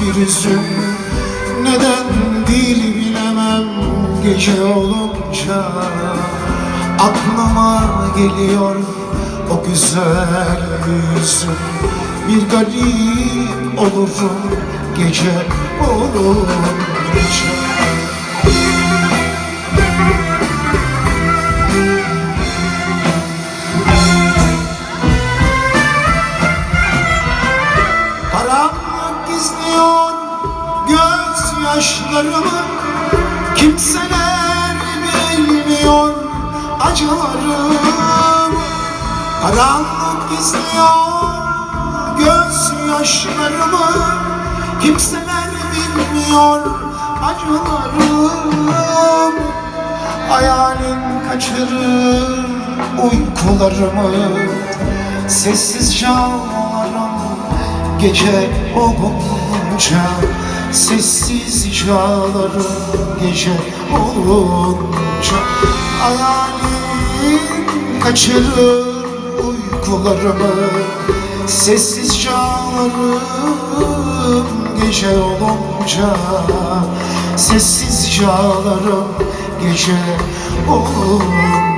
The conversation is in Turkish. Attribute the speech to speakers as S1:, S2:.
S1: bir üzüm Neden değil bilemem gece olunca? Aklıma geliyor o güzel yüzüm Bir garip olurum gece olunca gözyaşlarımı Kimseler bilmiyor acılarım Karanlık gizliyor gözyaşlarımı Kimseler bilmiyor acılarım Hayalin kaçırır uykularımı. Sessizce ağlarım gece olunca Sessizce ağlarım gece olunca Hayalin kaçırır uykularımı. Sessizce ağlarım gece olunca Sessizce ağlarım gece olunca